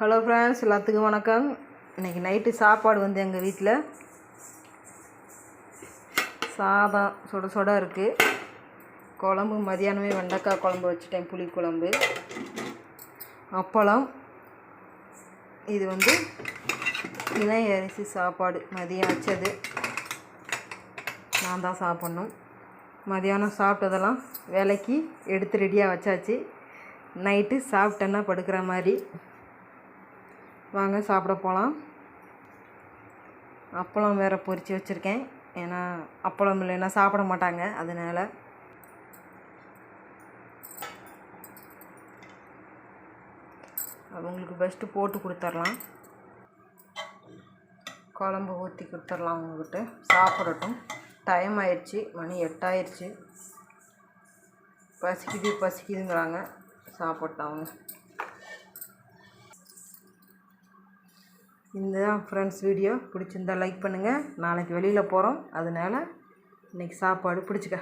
Hello friends எல்லாத்துக்கும் வணக்கம். இன்றைக்கி நைட்டு சாப்பாடு வந்து எங்கள் வீட்டில் சாதம் சுட சுட இருக்குது குழம்பு மதியானமே வெண்டைக்காய் குழம்பு வச்சுட்டேன் புளி குழம்பு. அப்பளம். இது வந்து இணை அரிசி சாப்பாடு. மதியம் வச்சது. நான் தான் சாப்பிட்ணும். மதியானம் சாப்பிட்டதெல்லாம் வேலைக்கு எடுத்து ரெடியாக வச்சாச்சு. நைட்டு சாப்பிட்டேன்னா படுக்கிற மாதிரி. வாங்க சாப்பிட போகலாம் அப்பளம் வேறு பொறிச்சு வச்சுருக்கேன். ஏன்னா அப்பளம் இல்லைன்னா சாப்பிட மாட்டாங்க அதனால். அவங்களுக்கு பெஸ்ட்டு போட்டு கொடுத்துர்லாம் குழம்பு ஊற்றி கொடுத்துர்லாம் அவங்கக்கிட்ட சாப்பிடட்டும். டைம் ஆயிடுச்சு. மணி எட்டாயிருச்சு பசிக்குது பசிக்குதுங்கிறாங்க. சாப்பிட்டாங்க அவங்க இந்த ஃப்ரெண்ட்ஸ் வீடியோ பிடிச்சிருந்தா லைக் பண்ணுங்கள் நாளைக்கு வெளியில் போகிறோம் அதனால் இன்றைக்கி சாப்பாடு பிடிச்சிக்க.